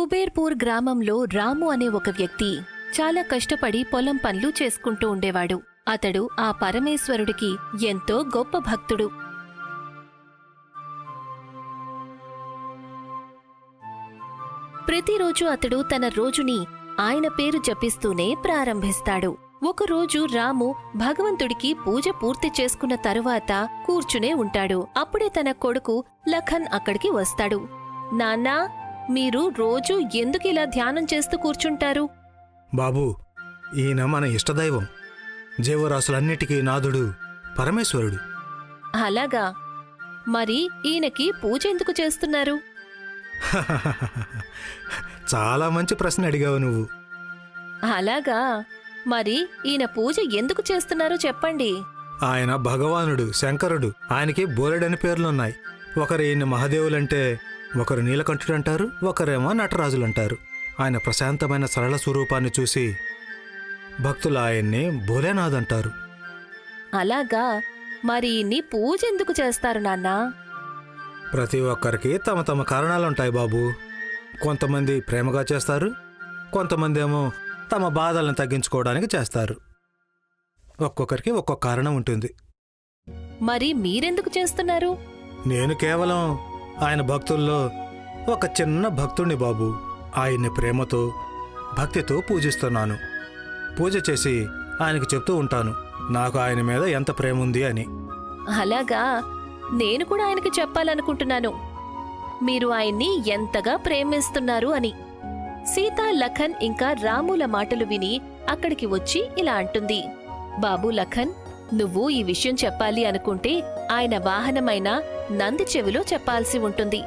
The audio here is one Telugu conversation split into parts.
కుబేర్పూర్ గ్రామంలో రాము అనే ఒక వ్యక్తి చాలా కష్టపడి పొలం పనులు చేసుకుంటూ ఉండేవాడు. అతడు ఆ పరమేశ్వరుడికి ఎంతో గొప్ప భక్తుడు. ప్రతిరోజు అతడు తన రోజుని ఆయన పేరు జపిస్తూనే ప్రారంభిస్తాడు. ఒకరోజు రాము భగవంతుడికి పూజ పూర్తి చేసుకున్న తరువాత కూర్చునే ఉంటాడు. అప్పుడే తన కొడుకు లఖన్ అక్కడికి వస్తాడు. నాన్నా మీరు రోజు ఎందుకు ఇలా ధ్యానం చేస్తూ కూర్చుంటారు? బాబూ ఈయన మన ఇష్టదైవం. జీవరాశులన్నిటికీ నాథుడు పరమేశ్వరుడు. అలాగా. మరి ఈయనకి పూజ ఎందుకు చేస్తున్నారు? చాలా మంచి ప్రశ్న అడిగావు నువ్వు. అలాగా. మరి ఈయన పూజ ఎందుకు చేస్తున్నారో చెప్పండి. ఆయన భగవానుడు శంకరుడు ఆయనకి బోలెడని పేర్లున్నాయి. ఒకరు ఈయన మహాదేవులంటే ఒకరు నీలకంఠుడంటారు ఒకరేమో నటరాజులంటారు. ఆయన ప్రశాంతమైన సరళ స్వరూపాన్ని చూసి భక్తులు ఆయన్ని భోలేనాథ్ అంటారు అలాగా? మరి ఈయన్ని పూజ ఎందుకు చేస్తారు నాన్నా? ప్రతి ఒక్కరికి తమ తమ కారణాలుంటాయి బాబు. కొంతమంది ప్రేమగా చేస్తారు కొంతమంది ఏమో తమ బాధలను తగ్గించుకోవడానికి చేస్తారు. ఒక్కొక్కరికి ఒక్కొక్క కారణం ఉంటుంది. మరి మీరెందుకు చేస్తున్నారు? నేను కేవలం ఆయన భక్తుల్లో ఒక చిన్న భక్తుణ్ణి బాబు. ఆయన్ని ప్రేమతో భక్తితో పూజిస్తున్నాను. పూజ చేసి ఆయనకు చెప్తూ ఉంటాను నాకు ఆయన మీద ఎంత ప్రేమ ఉంది అని. అలాగా? నేను కూడా ఆయనకి చెప్పాలనుకుంటున్నాను. మీరు ఆయన్ని ఎంతగా ప్రేమిస్తున్నారు అని. సీత లఖన్ ఇంకా రాముల మాటలు విని అక్కడికి వచ్చి ఇలా అంటుంది. బాబు లఖన్ నువ్వు ఈ విషయం చెప్పాలి అనుకుంటే ఆయన వాహనమైన నంది చెవిలో చెప్పాల్సి ఉంటుంది.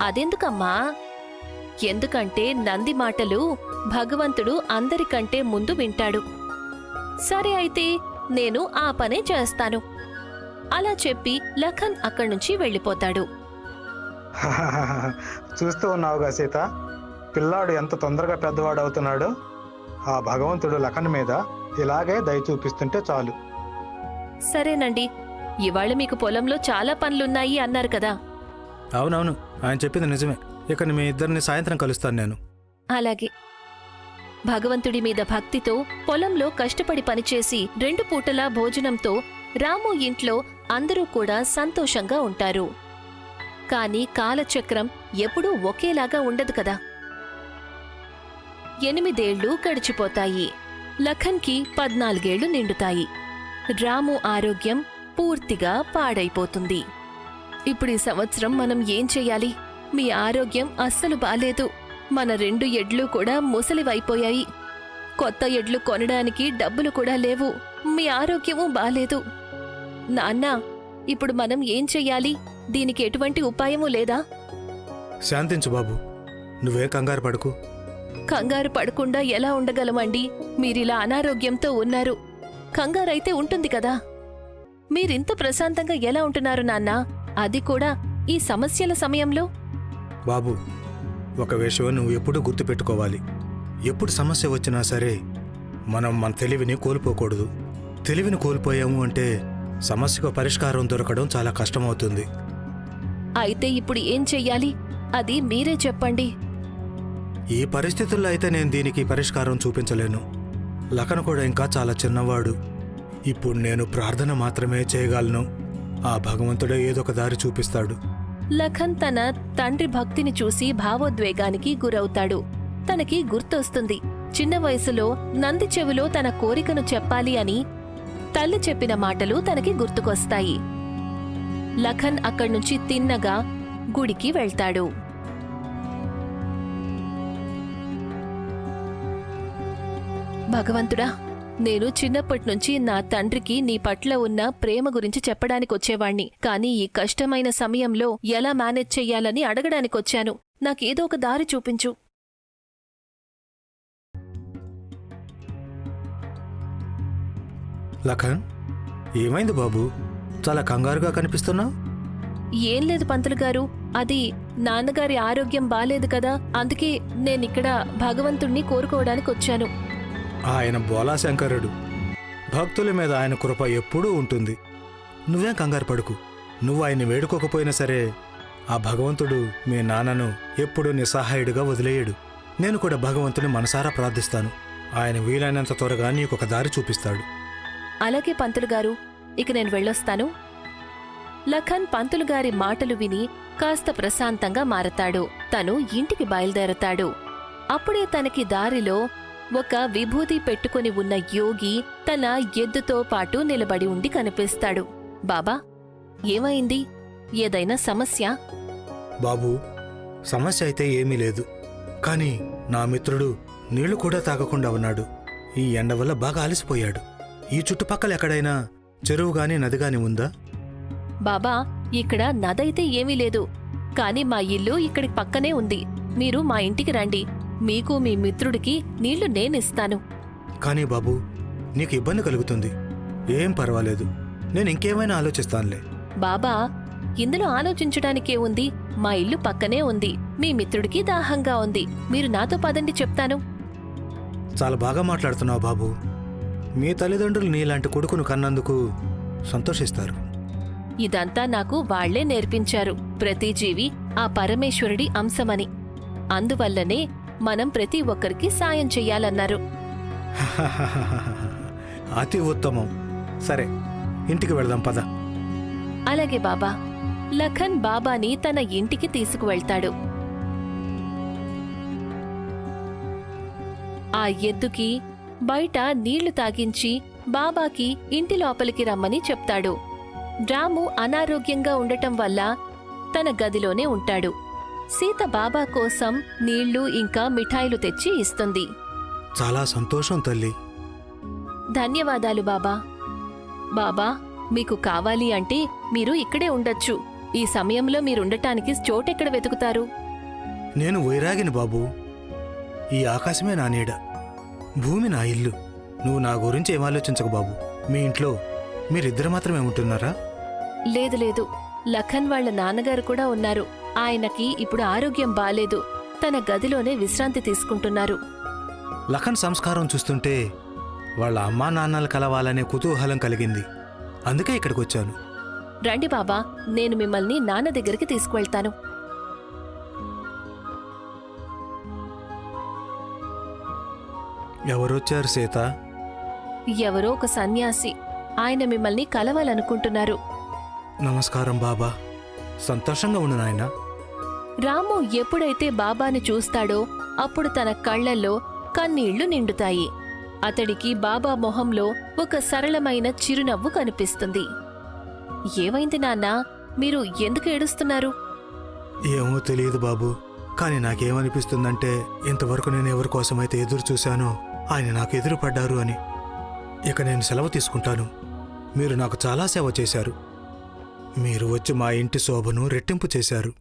అదెందుకమ్మా? ఎందుకంటే నంది మాటలు భగవంతుడు అందరికంటే ముందు వింటాడు. సరే అయితే నేను ఆ పనే చేస్తాను. అలా చెప్పి లఖన్ అక్కడి నుంచి వెళ్ళిపోతాడు. చూస్తూ ఉన్నావుగా సీత. పిల్లాడు ఎంత తొందరగా పెద్దవాడు అవుతున్నాడో ఆ భగవంతుడు లఖన్ మీద ఇలాగే దయ చూపిస్తుంటే చాలు. సరేనండి. ఇవాళ మీకు పొలంలో చాలా పనులున్నాయి అన్నారు కదా. అవునవును ఆయన చెప్పింది నిజమే. ఇక మీ ఇద్దరిని సాయంత్రం కలుస్తాను నేను. అలాగే. భగవంతుడి మీద భక్తితో పొలంలో కష్టపడి పనిచేసి రెండు పూటలా భోజనంతో రాము ఇంట్లో అందరూ కూడా సంతోషంగా ఉంటారు. కాని కాలచక్రం ఎప్పుడూ ఒకేలాగా ఉండదు కదా. ఎనిమిదేళ్ళు గడిచిపోతాయి. లఖన్కి పద్నాలుగేళ్ళు నిండుతాయి. రాము ఆరోగ్యం పూర్తిగా పాడైపోతుంది. ఇప్పుడు ఈ సంవత్సరం మనం ఏం చెయ్యాలి మీ ఆరోగ్యం అస్సలు బాలేదు. మన రెండు ఎడ్లు కూడా ముసలివైపోయాయి. కొత్త ఎడ్లు కొనడానికి డబ్బులు కూడా లేవు. మీ ఆరోగ్యము బాలేదు. నాన్న ఇప్పుడు మనం ఏం చెయ్యాలి దీనికి ఎటువంటి ఉపాయము లేదా? శాంతించు బాబు. నువ్వే కంగారు పడుకు. కంగారు పడకుండా ఎలా ఉండగలమండి? మీరిలా అనారోగ్యంతో ఉన్నారు. కంగారైతే ఉంటుంది కదా. మీరింత ప్రశాంతంగా ఎలా ఉంటున్నారు నాన్నా? అది కూడా ఈ సమస్యల సమయంలో? బాబు ఒక విషయం నువ్వు ఎప్పుడూ గుర్తుపెట్టుకోవాలి. ఎప్పుడు సమస్య వచ్చినా సరే మనం మన తెలివిని కోల్పోకూడదు. తెలివిని కోల్పోయాము అంటే సమస్యకు పరిష్కారం దొరకడం చాలా కష్టమవుతుంది. అయితే ఇప్పుడు ఏం చెయ్యాలి? అది మీరే చెప్పండి. ఈ పరిస్థితుల్లో అయితే నేను దీనికి పరిష్కారం చూపించలేను. లఖన్ కూడా ఇంకా చాలా చిన్నవాడు. ఇప్పుడు నేను ప్రార్థన మాత్రమే చేయగలను. ఆ భగవంతుడే ఏదో ఒక దారి చూపిస్తాడు. లఖన్ తన తండ్రి భక్తిని చూసి భావోద్వేగానికి గురవుతాడు. తనకి గుర్తొస్తుంది చిన్న వయసులో నంది చెవిలో తన కోరికను చెప్పాలి అని తల్లి చెప్పిన మాటలు తనకి గుర్తుకొస్తాయి. లఖన్ అక్కడ్నుంచి తిన్నగా గుడికి వెళ్తాడు. భగవంతుడా నేను చిన్నప్పటినుంచి నా తండ్రికి నీ పట్ల ఉన్న ప్రేమ గురించి చెప్పడానికి వచ్చేవాణ్ణి కానీ ఈ కష్టమైన సమయంలో ఎలా మేనేజ్ చెయ్యాలని అడగడానికొచ్చాను. నాకేదో ఒక దారి చూపించు. లఖన్ ఏమైంది బాబు? చాలా కంగారుగా కనిపిస్తున్నావు? ఏం లేదు పంతులు గారు. అది నాన్నగారి ఆరోగ్యం బాలేదు కదా అందుకే నేనిక్కడ భగవంతుణ్ణి కోరుకోవడానికి వచ్చాను ఆయన బోలాశంకరుడు. భక్తుల మీద ఆయన కృప ఎప్పుడూ ఉంటుంది. నువ్వేం కంగారు పడుకు. నువ్వు ఆయన్ని వేడుకోకపోయినా సరే ఆ భగవంతుడు మీ నాన్నను ఎప్పుడూ నిస్సహాయుడిగా వదిలేయడు. నేను కూడా భగవంతుని మనసారా ప్రార్థిస్తాను. ఆయన వీలైనంత త్వరగా నీకు ఒక దారి చూపిస్తాడు. అలాగే పంతులు గారు ఇక నేను వెళ్ళొస్తాను. లఖన్ పంతులు గారి మాటలు విని కాస్త ప్రశాంతంగా మారతాడు. తను ఇంటికి బయలుదేరతాడు. అప్పుడే తనకి దారిలో ఒక విభూతి పెట్టుకుని ఉన్న యోగి తన ఎద్దుతో పాటు నిలబడి ఉండి కనిపిస్తాడు. బాబా ఏమైంది? ఏదైనా సమస్య? బాబు సమస్య అయితే ఏమీ లేదు. కానీ నా మిత్రుడు నీళ్ళు కూడా తాగకుండా ఉన్నాడు. ఈ ఎండ వల్ల బాగా అలసిపోయాడు. ఈ చుట్టుపక్కల ఎక్కడైనా చెరువు గాని నది గాని ఉందా? బాబా ఇక్కడ నదైతే ఏమీ లేదు. కాని మా ఇల్లు ఇక్కడి పక్కనే ఉంది. మీరు మా ఇంటికి రండి. మీకు మీ మిత్రుడికి నీళ్ళు నేనిస్తాను. కానీ బాబు నీకు ఇబ్బంది కలుగుతుంది. ఏం పర్వాలేదు. నేను ఇంకేమైనా ఆలోచిస్తానులే. బాబా ఇందులో ఆలోచించడానికే ఉంది. మా ఇల్లు పక్కనే ఉంది. మీ మిత్రుడికి దాహంగా ఉంది. మీరు నాతో పదండి చెప్తాను. చాలా బాగా మాట్లాడుతున్నావు బాబు. మీ తల్లిదండ్రులు నీలాంటి కొడుకును కన్నందుకు సంతోషిస్తారు. ఇదంతా నాకు వాళ్ళే నేర్పించారు. ప్రతి జీవి ఆ పరమేశ్వరుడి అంశమని. అందువల్లనే మనం ప్రతి ఒక్కరికి సాయం చెయ్యాలన్నారు అతి ఉత్తమం. సరే ఇంటికి వెళదాం పద. అలాగే బాబా. లఖన్ బాబాని తన ఇంటికి తీసుకువెళ్తాడు. ఆ ఎద్దుకి బయట నీళ్ళు తాగించి బాబాకి ఇంటి లోపలికి రమ్మని చెప్తాడు. రాము అనారోగ్యంగా ఉండటం వల్ల తన గదిలోనే ఉంటాడు. సీత బాబా కోసం నీళ్ళు ఇంకా మిఠాయిలు తెచ్చి ఇస్తుంది. చాలా సంతోషం తల్లి. ధన్యవాదాలు బాబా. బాబా మీకు కావాలి అంటే మీరు ఇక్కడే ఉండొచ్చు. ఈ సమయంలో మీరుండటానికి చోటెక్కడ వెతుకుతారు? నేను వైరాగిని బాబు. ఈ ఆకాశమే నా నీడ. భూమి నా ఇల్లు. నువ్వు నా గురించి ఏం ఆలోచించకు బాబు. మీ ఇంట్లో మీరిద్దరు మాత్రమే ఉంటున్నారా? లేదు లేదు. లఖన్ వాళ్ళ నాన్నగారు కూడా ఉన్నారు. ఆయనకి ఇప్పుడు ఆరోగ్యం బాలేదు. తన గదిలోనే విశ్రాంతి తీసుకుంటున్నారు. లఖన్ సంస్కారం చూస్తుంటే వాళ్ళ అమ్మా నాన్నలు కలవాలనే కుతూహలం కలిగింది. అందుకే ఇక్కడికి వచ్చాను రండి బాబా నేను మిమ్మల్ని నాన్న దగ్గరికి తీసుకువెళ్తాను. ఎవరొచ్చారు సీత? ఎవరో ఒక సన్యాసి. ఆయన మిమ్మల్ని కలవాలనుకుంటున్నారు. నమస్కారం బాబా. సంతోషంగా ఉండు నాయనా. రాము ఎప్పుడైతే బాబాని చూస్తాడో అప్పుడు తన కళ్ళల్లో కన్నీళ్ళు నిండుతాయి. అతడికి బాబా మొహంలో ఒక సరళమైన చిరునవ్వు కనిపిస్తుంది. ఏమైంది నాన్నా? మీరు ఎందుకు ఏడుస్తున్నారు? ఏమో తెలియదు బాబు కానీ నాకేమనిపిస్తుందంటే ఇంతవరకు నేను ఎవరి కోసమైతే ఎదురు చూశానో ఆయన నాకు ఎదురు పడ్డారు అని. ఇక నేను సెలవు తీసుకుంటాను. మీరు నాకు చాలా సేవ చేశారు. మీరు వచ్చి మా ఇంటి శోభను రెట్టింపు చేశారు.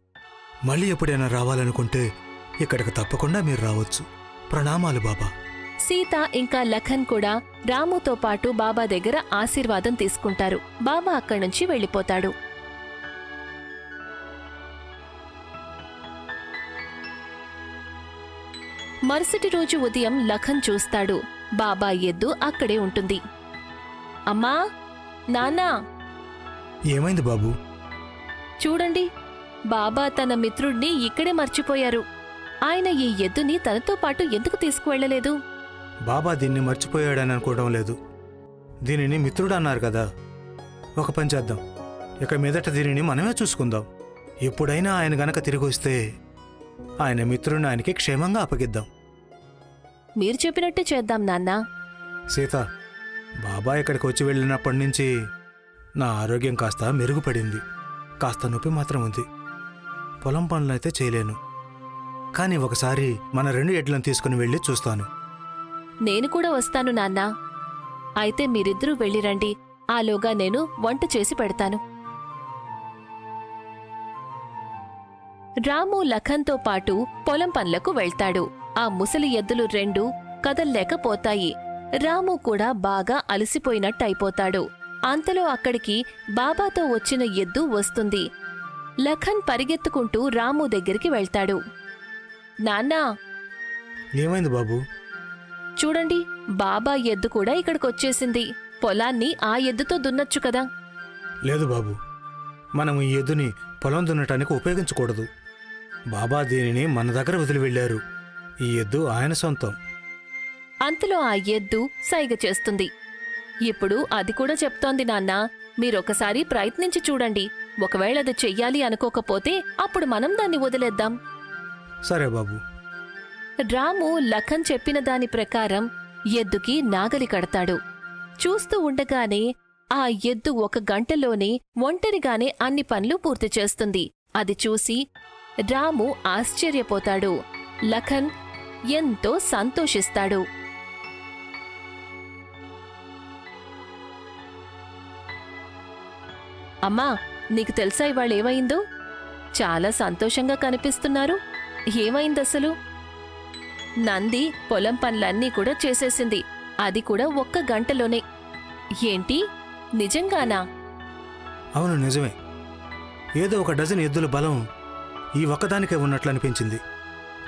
మళ్ళీ ఎప్పుడైనా రావాలనుకుంటే ఇక్కడికి తప్పకుండా మీరు రావచ్చు. ప్రణామాలు బాబా. సీత ఇంకా లఖన్ కూడా రాముతో పాటు బాబా దగ్గర ఆశీర్వాదం తీసుకుంటారు. బాబా అక్కడి నుంచి వెళ్ళిపోతాడు. మరుసటి రోజు ఉదయం లఖన్ చూస్తాడు. బాబా ఎద్దు అక్కడే ఉంటుంది. అమ్మా నానా ఏమైంది బాబు? చూడండి బాబా తన మిత్రుణ్ణి ఇక్కడే మర్చిపోయారు. ఆయన ఈ ఎద్దుని తనతో పాటు ఎందుకు తీసుకువెళ్ళలేదు? బాబా దీన్ని మర్చిపోయాడని అనుకోవడం లేదు. దీనిని మిత్రుడు అన్నారు కదా. ఒక పని చేద్దాం. ఇక మీదట దీనిని మనమే చూసుకుందాం. ఎప్పుడైనా ఆయన గనక తిరిగి వస్తే ఆయన మిత్రుడిని ఆయనకి క్షేమంగా అప్పగిద్దాం. మీరు చెప్పినట్టే చేద్దాం నాన్నా. సీత బాబా ఇక్కడికి వచ్చి వెళ్ళినప్పటి నుంచి నా ఆరోగ్యం కాస్త మెరుగుపడింది. కాస్త నొప్పి మాత్రం ఉంది. పొలం పనులైతే చేయలేను. కానీ ఒకసారి మన రెండు ఎడ్లను తీసుకుని వెళ్ళి చూస్తాను. నేను కూడా వస్తాను నాన్నా. అయితే మీరిద్దరూ వెళ్ళిరండి ఆలోగా నేను వంట చేసి పెడతాను. రాము లఖన్తో పాటు పొలం పనులకు వెళ్తాడు. ఆ ముసలి ఎద్దులు రెండు కదల్లేకపోతాయి రాము కూడా బాగా అలసిపోయినట్టయిపోతాడు. అంతలో అక్కడికి బాబాతో వచ్చిన ఎద్దు వస్తుంది. లఖన్ పరిగెత్తుకుంటూ రాము దగ్గరికి వెళ్తాడు. నాన్నా! ఏమైంది బాబు? చూడండి బాబా ఎద్దు కూడా ఇక్కడికొచ్చేసింది. పొలాన్ని ఆ ఎద్దుతో దున్నొచ్చు కదా. లేదు బాబు. మనం ఈ ఎద్దుని పొలం దున్నటానికి ఉపయోగించకూడదు. బాబా దీనిని మన దగ్గర వదిలి వెళ్ళారు. ఈ ఎద్దు ఆయన సొంతం. అంతలో ఆ ఎద్దు సైగ చేస్తుంది. ఇప్పుడు అది కూడా చెప్తోంది నాన్న. మీరొకసారి ప్రయత్నించి చూడండి. ఒకవేళ అది చెయ్యాలి అనుకోకపోతే అప్పుడు మనం దాన్ని వదిలేద్దాం. సరే బాబు. రాము లఖన్ చెప్పిన దాని ప్రకారం ఎద్దుకి నాగలి కడతాడు. చూస్తూ ఉండగానే ఆ ఎద్దు ఒక గంటలోనే ఒంటరిగానే అన్ని పనులు పూర్తి చేస్తుంది. అది చూసి రాము ఆశ్చర్యపోతాడు. లఖన్ ఎంతో సంతోషిస్తాడు. అమ్మా నీకు తెలుసా ఇవాళ ఏమైందో? చాలా సంతోషంగా కనిపిస్తున్నారు. ఏమైంది అసలు? నంది పొలం పనులన్నీ కూడా చేసేసింది. అది కూడా ఒక్క గంటలోనే. ఏంటి? నిజంగానా? అవును నిజమే. ఏదో ఒక డజన్ ఎద్దుల బలం ఈ ఒక్కదానికే ఉన్నట్లు అనిపించింది.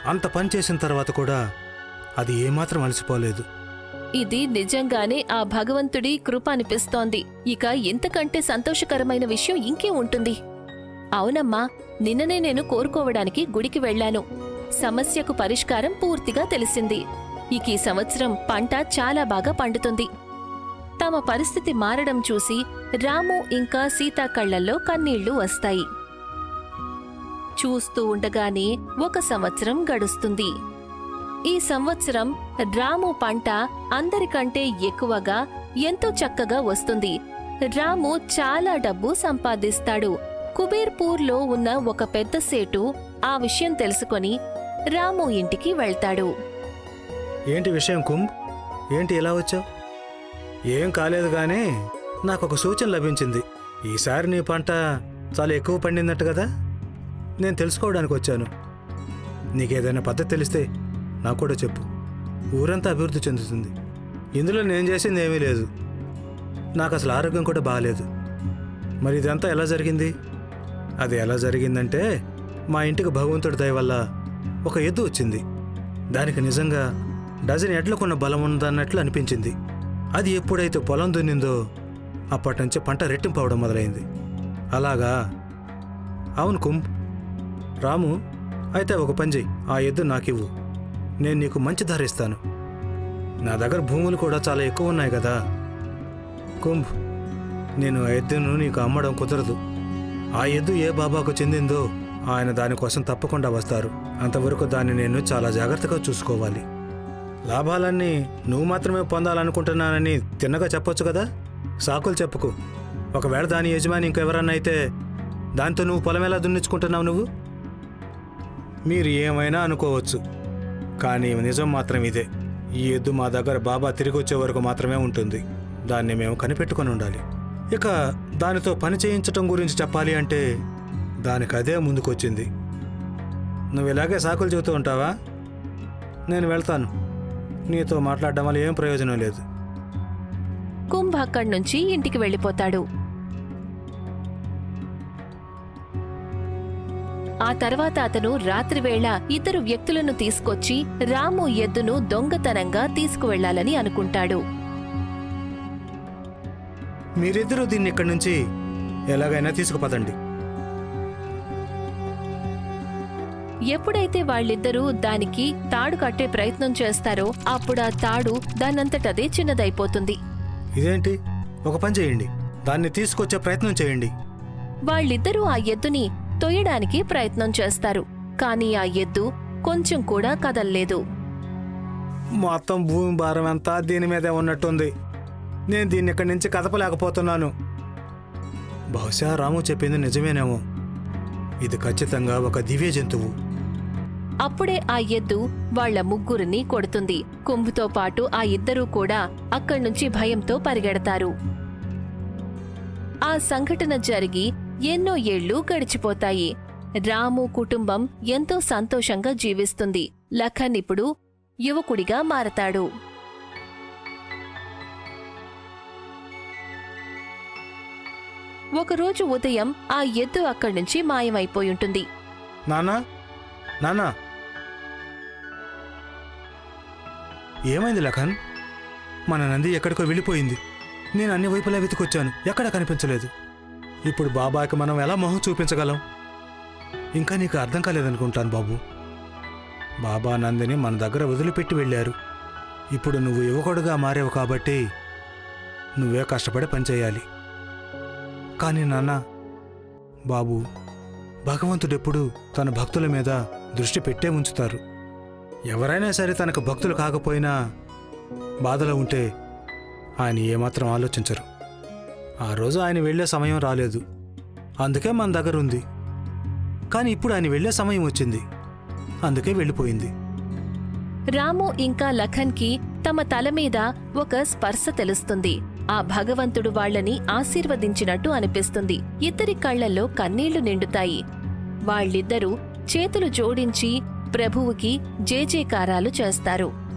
అంత పని చేసిన తర్వాత కూడా అది ఏమాత్రం అలసిపోలేదు. ఇది నిజంగానే ఆ భగవంతుడి కృప అనిపిస్తోంది ఇక ఇంతకంటే సంతోషకరమైన విషయం ఇంకే ఉంటుంది. అవునమ్మా నిన్ననే నేను కోరుకోవడానికి గుడికి వెళ్ళాను. సమస్యకు పరిష్కారం పూర్తిగా తెలిసింది. ఇక ఈ సంవత్సరం పంట చాలా బాగా పండుతుంది. తమ పరిస్థితి మారడం చూసి రాము ఇంకా సీతా కళ్ళల్లో కన్నీళ్ళు వస్తాయి. చూస్తూ ఉండగానే ఒక సంవత్సరం గడుస్తుంది. ఈ సంవత్సరం రాము పంట అందరికంటే ఎక్కువగా ఎంతో చక్కగా వస్తుంది. రాము చాలా డబ్బు సంపాదిస్తాడు. కుబేర్పూర్లో ఉన్న ఒక పెద్ద సేటు ఆ విషయం తెలుసుకొని రాము ఇంటికి వెళ్తాడు. ఏంటి విషయం కుంభ్ ఏంటి ఇలా వచ్చావు? ఏం కాలేదు గానీ నాకు ఒక సూచన లభించింది. ఈసారి నీ పంట చాలా ఎక్కువ పండిందట కదా? నేను తెలుసుకోవడానికి వచ్చాను. నీకేదైనా పద్ధతి తెలిస్తే నాకు కూడా చెప్పు. ఊరంతా అభివృద్ధి చెందుతుంది. ఇందులో నేను చేసింది ఏమీ లేదు. నాకు అసలు ఆరోగ్యం కూడా బాగాలేదు మరి ఇదంతా ఎలా జరిగింది? అది ఎలా జరిగిందంటే మా ఇంటికి భగవంతుడి దయ వల్ల ఒక ఎద్దు వచ్చింది. దానికి నిజంగా డజన్ ఎడ్లకున్న బలం ఉందన్నట్లు అనిపించింది. అది ఎప్పుడైతే పొలం దున్నిందో అప్పటి నుంచి పంట రెట్టింపు అవడం మొదలైంది. అలాగా? అవును కుంభ్ రాము అయితే ఒక పని చెయ్యి ఆ ఎద్దు నాకివ్వు. నేను నీకు మంచి ధర ఇస్తాను. నా దగ్గర భూములు కూడా చాలా ఎక్కువ ఉన్నాయి కదా. కుంభ్ నేను ఆ ఎద్దును నీకు అమ్మడం కుదరదు. ఆ ఎద్దు ఏ బాబాకు చెందిందో ఆయన దానికోసం తప్పకుండా వస్తారు. అంతవరకు దాన్ని నేను చాలా జాగ్రత్తగా చూసుకోవాలి. లాభాలన్నీ నువ్వు మాత్రమే పొందాలనుకుంటున్నానని తిన్నగా చెప్పొచ్చు కదా? సాకులు చెప్పుకు. ఒకవేళ దాని యజమాని ఇంకెవరన్నా అయితే దాంతో నువ్వు పొలం ఎలా దున్నించుకుంటున్నావు నువ్వు? మీరు ఏమైనా అనుకోవచ్చు. కానీ నిజం మాత్రం ఇదే. ఈ ఎద్దు మా దగ్గర బాబా తిరిగి వచ్చే వరకు మాత్రమే ఉంటుంది. దాన్ని మేము కనిపెట్టుకొని ఉండాలి. ఇక దానితో పని చేయించటం గురించి చెప్పాలి అంటే దానికి అదే ముందుకొచ్చింది. నువ్వు ఇలాగే సాకులు చెబుతూ ఉంటావా? నేను వెళ్తాను. నీతో మాట్లాడడం వల్ల ఏం ప్రయోజనం లేదు. కుంభ అక్కడి నుంచి ఇంటికి వెళ్ళిపోతాడు. ఆ తర్వాత అతను రాత్రివేళ ఇద్దరు వ్యక్తులను తీసుకొచ్చి రాము ఎద్దును దొంగతనంగా తీసుకువెళ్ళాలని అనుకుంటాడు. మీరిద్దరూ దీన్ని ఇక్కడి నుంచి ఎలాగైనా తీసుకుపదండి ఎప్పుడైతే వాళ్ళిద్దరూ దానికి తాడు కట్టే ప్రయత్నం చేస్తారో అప్పుడు ఆ తాడు దానంతటదే చిన్నదైపోతుంది. ఇదేంటి? ఒక పని చేయండి. దాన్ని తీసుకొచ్చే ప్రయత్నం చేయండి. వాళ్ళిద్దరూ ఆ ఎద్దుని తొయ్యడానికి ప్రయత్నం చేస్తారు కానీ ఆ ఎద్దు కొంచెం కూడా కదల్లేదు. మొత్తం భూమి భారం అంతా దీని మీదే ఉన్నట్టుంది. నేను దీన్ని ఇక్కడి నుంచి కదపలేకపోతున్నాను. బహుశా రాము చెప్పింది నిజమేనేమో. ఇది ఖచ్చితంగా ఒక దివ్య జంతువు. అప్పుడే ఆ ఎద్దు వాళ్ళ ముగ్గురిని కొడుతుంది. కుంభుతో పాటు ఆ ఇద్దరూ కూడా అక్కడ్నుంచి భయంతో పరిగెడతారు. ఆ సంఘటన జరిగి ఎన్నో ఏళ్ళు గడిచిపోతాయి. రాము కుటుంబం ఎంతో సంతోషంగా జీవిస్తుంది. లఖన్ ఇప్పుడు యువకుడిగా మారతాడు. ఒకరోజు ఉదయం ఆ ఎద్దు అక్కడి నుంచి మాయమైపోయుంటుంది నానా నానా ఏమైంది లఖన్? మన నంది ఎక్కడికో వెళ్ళిపోయింది. నేను అన్ని వైపులా వెతికొచ్చాను. ఎక్కడ కనిపించలేదు. ఇప్పుడు బాబాకి మనం ఎలా మొహం చూపించగలం? ఇంకా నీకు అర్థం కాలేదనుకుంటాను బాబు. బాబా నందిని మన దగ్గర వదిలిపెట్టి వెళ్ళారు. ఇప్పుడు నువ్వు యువకుడుగా మారావు కాబట్టి నువ్వే కష్టపడి పనిచేయాలి. కానీ నాన్న బాబు భగవంతుడెప్పుడు తన భక్తుల మీద దృష్టి పెట్టే ఉంచుతారు. ఎవరైనా సరే తనకు భక్తులు కాకపోయినా బాధలో ఉంటే ఆయన ఏమాత్రం ఆలోచించరు. ఆ రోజు ఆయన వెళ్ళే సమయం రాలేదు. అందుకే మన దగ్గర ఉంది. కానీ ఇప్పుడు ఆయన వెళ్ళే సమయం వచ్చింది. అందుకే వెళ్ళిపోయింది. రాము ఇంకా లఖన్కి తమ తల మీద ఒక స్పర్శ తెలుస్తుంది. ఆ భగవంతుడు వాళ్ళని ఆశీర్వదించినట్టు అనిపిస్తుంది. ఇద్దరి కళ్ళల్లో కన్నీళ్ళు నిండుతాయి. వాళ్ళిద్దరూ చేతులు జోడించి ప్రభువుకి జేజేకారాలు చేస్తారు.